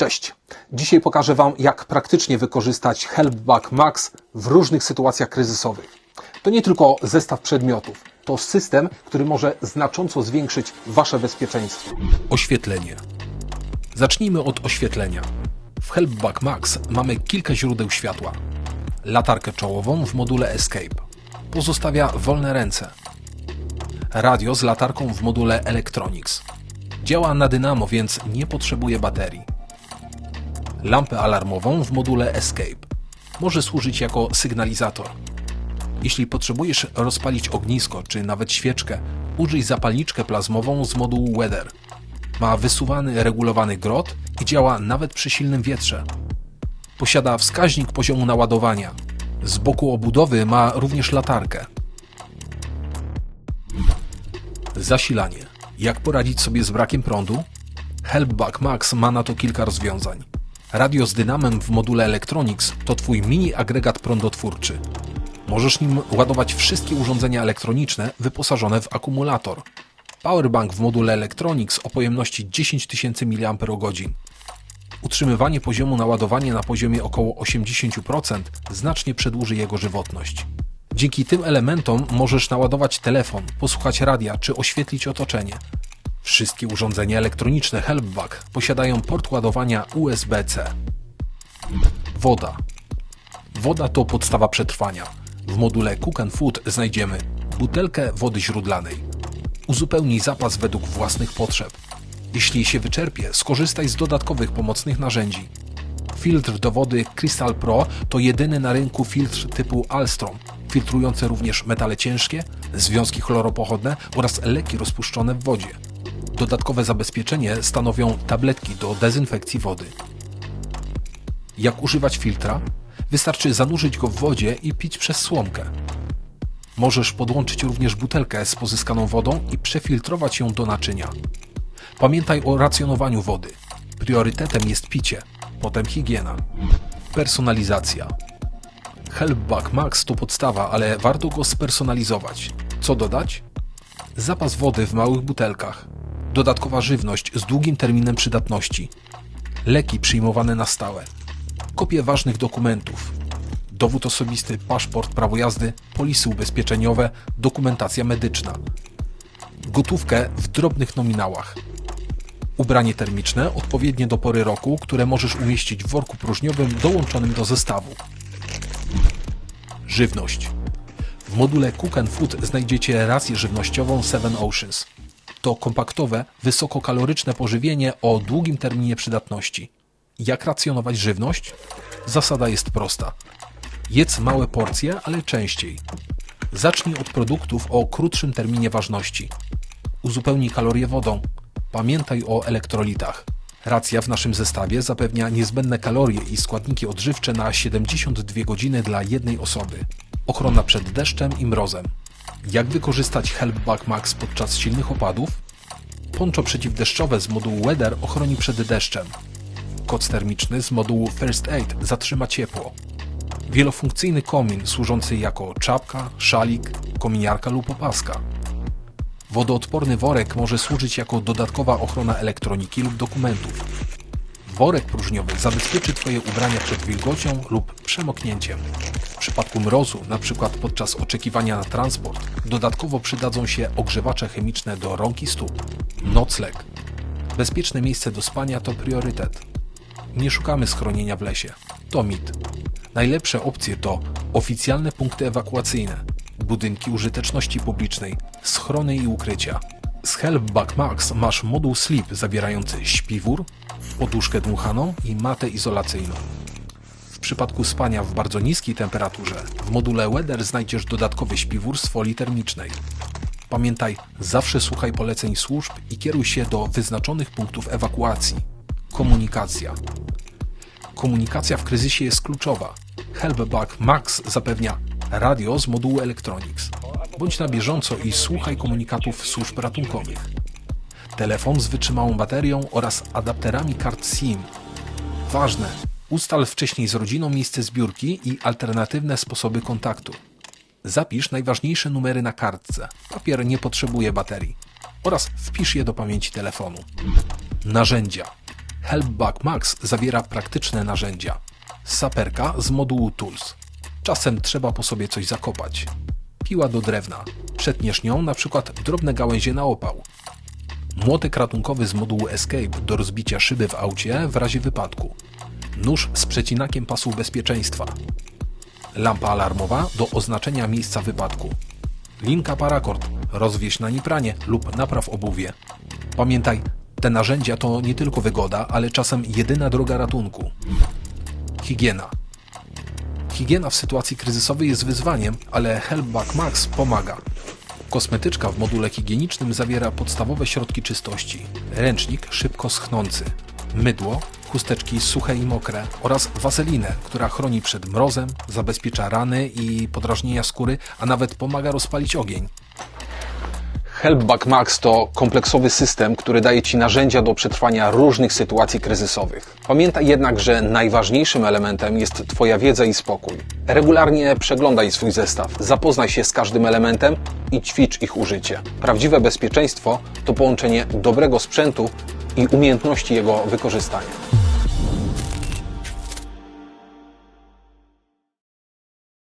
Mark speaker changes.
Speaker 1: Cześć. Dzisiaj pokażę Wam, jak praktycznie wykorzystać Helpback Max w różnych sytuacjach kryzysowych. To nie tylko zestaw przedmiotów, to system, który może znacząco zwiększyć Wasze bezpieczeństwo.
Speaker 2: Oświetlenie. Zacznijmy od oświetlenia. W Helpback Max mamy kilka źródeł światła. Latarkę czołową w module Escape. Pozostawia wolne ręce. Radio z latarką w module Electronics. Działa na dynamo, więc nie potrzebuje baterii. Lampę alarmową w module Escape. Może służyć jako sygnalizator. Jeśli potrzebujesz rozpalić ognisko czy nawet świeczkę, użyj zapalniczkę plazmową z modułu Weather. Ma wysuwany, regulowany grot i działa nawet przy silnym wietrze. Posiada wskaźnik poziomu naładowania. Z boku obudowy ma również latarkę. Zasilanie. Jak poradzić sobie z brakiem prądu? Helpback Max ma na to kilka rozwiązań. Radio z dynamem w module Electronics to Twój mini agregat prądotwórczy. Możesz nim ładować wszystkie urządzenia elektroniczne wyposażone w akumulator. Powerbank w module Electronics o pojemności 10 000 mAh. Utrzymywanie poziomu naładowania na poziomie około 80% znacznie przedłuży jego żywotność. Dzięki tym elementom możesz naładować telefon, posłuchać radia czy oświetlić otoczenie. Wszystkie urządzenia elektroniczne Helpback posiadają port ładowania USB-C. Woda. Woda to podstawa przetrwania. W module Cook and Food znajdziemy butelkę wody źródlanej. Uzupełnij zapas według własnych potrzeb. Jeśli się wyczerpie, skorzystaj z dodatkowych pomocnych narzędzi. Filtr do wody Crystal Pro to jedyny na rynku filtr typu Alstrom, filtrujący również metale ciężkie, związki chloropochodne oraz leki rozpuszczone w wodzie. Dodatkowe zabezpieczenie stanowią tabletki do dezynfekcji wody. Jak używać filtra? Wystarczy zanurzyć go w wodzie i pić przez słomkę. Możesz podłączyć również butelkę z pozyskaną wodą i przefiltrować ją do naczynia. Pamiętaj o racjonowaniu wody. Priorytetem jest picie, potem higiena. Personalizacja. Helpback Max to podstawa, ale warto go spersonalizować. Co dodać? Zapas wody w małych butelkach. Dodatkowa żywność z długim terminem przydatności. Leki przyjmowane na stałe. Kopie ważnych dokumentów. Dowód osobisty, paszport, prawo jazdy, polisy ubezpieczeniowe, dokumentacja medyczna. Gotówkę w drobnych nominałach. Ubranie termiczne odpowiednie do pory roku, które możesz umieścić w worku próżniowym dołączonym do zestawu. Żywność. W module Cook and Food znajdziecie rację żywnościową Seven Oceans. To kompaktowe, wysokokaloryczne pożywienie o długim terminie przydatności. Jak racjonować żywność? Zasada jest prosta. Jedz małe porcje, ale częściej. Zacznij od produktów o krótszym terminie ważności. Uzupełnij kalorie wodą. Pamiętaj o elektrolitach. Racja w naszym zestawie zapewnia niezbędne kalorie i składniki odżywcze na 72 godziny dla jednej osoby. Ochrona przed deszczem i mrozem. Jak wykorzystać Helpback Max podczas silnych opadów? Poncho przeciwdeszczowe z modułu Weather ochroni przed deszczem. Koc termiczny z modułu First Aid zatrzyma ciepło. Wielofunkcyjny komin służący jako czapka, szalik, kominiarka lub opaska. Wodoodporny worek może służyć jako dodatkowa ochrona elektroniki lub dokumentów. Worek próżniowy zabezpieczy Twoje ubrania przed wilgocią lub przemoknięciem. W przypadku mrozu, np. podczas oczekiwania na transport, dodatkowo przydadzą się ogrzewacze chemiczne do rąk i stóp. Nocleg. Bezpieczne miejsce do spania to priorytet. Nie szukamy schronienia w lesie. To mit. Najlepsze opcje to oficjalne punkty ewakuacyjne, budynki użyteczności publicznej, schrony i ukrycia. Z Helpback Max masz moduł Sleep zawierający śpiwór, poduszkę dmuchaną i matę izolacyjną. W przypadku spania w bardzo niskiej temperaturze w module Weather znajdziesz dodatkowy śpiwór z folii termicznej. Pamiętaj, zawsze słuchaj poleceń służb i kieruj się do wyznaczonych punktów ewakuacji. Komunikacja. Komunikacja w kryzysie jest kluczowa. Helpback Max zapewnia radio z modułu Electronics. Bądź na bieżąco i słuchaj komunikatów służb ratunkowych. Telefon z wytrzymałą baterią oraz adapterami kart SIM. Ważne! Ustal wcześniej z rodziną miejsce zbiórki i alternatywne sposoby kontaktu. Zapisz najważniejsze numery na kartce. Papier nie potrzebuje baterii. Oraz wpisz je do pamięci telefonu. Narzędzia. Helpback Max zawiera praktyczne narzędzia. Saperka z modułu Tools. Czasem trzeba po sobie coś zakopać. Piła do drewna. Przetniesz nią na przykład drobne gałęzie na opał. Młotek ratunkowy z modułu Escape do rozbicia szyby w aucie w razie wypadku. Nóż z przecinakiem pasów bezpieczeństwa. Lampa alarmowa do oznaczenia miejsca wypadku. Linka paracord, rozwieź na nipranie lub napraw obuwie. Pamiętaj, te narzędzia to nie tylko wygoda, ale czasem jedyna droga ratunku. Higiena. Higiena w sytuacji kryzysowej jest wyzwaniem, ale Helpback Max pomaga. Kosmetyczka w module higienicznym zawiera podstawowe środki czystości, ręcznik szybko schnący, mydło, chusteczki suche i mokre oraz wazelinę, która chroni przed mrozem, zabezpiecza rany i podrażnienia skóry, a nawet pomaga rozpalić ogień.
Speaker 1: Helpback Max to kompleksowy system, który daje Ci narzędzia do przetrwania różnych sytuacji kryzysowych. Pamiętaj jednak, że najważniejszym elementem jest Twoja wiedza i spokój. Regularnie przeglądaj swój zestaw, zapoznaj się z każdym elementem i ćwicz ich użycie. Prawdziwe bezpieczeństwo to połączenie dobrego sprzętu i umiejętności jego wykorzystania.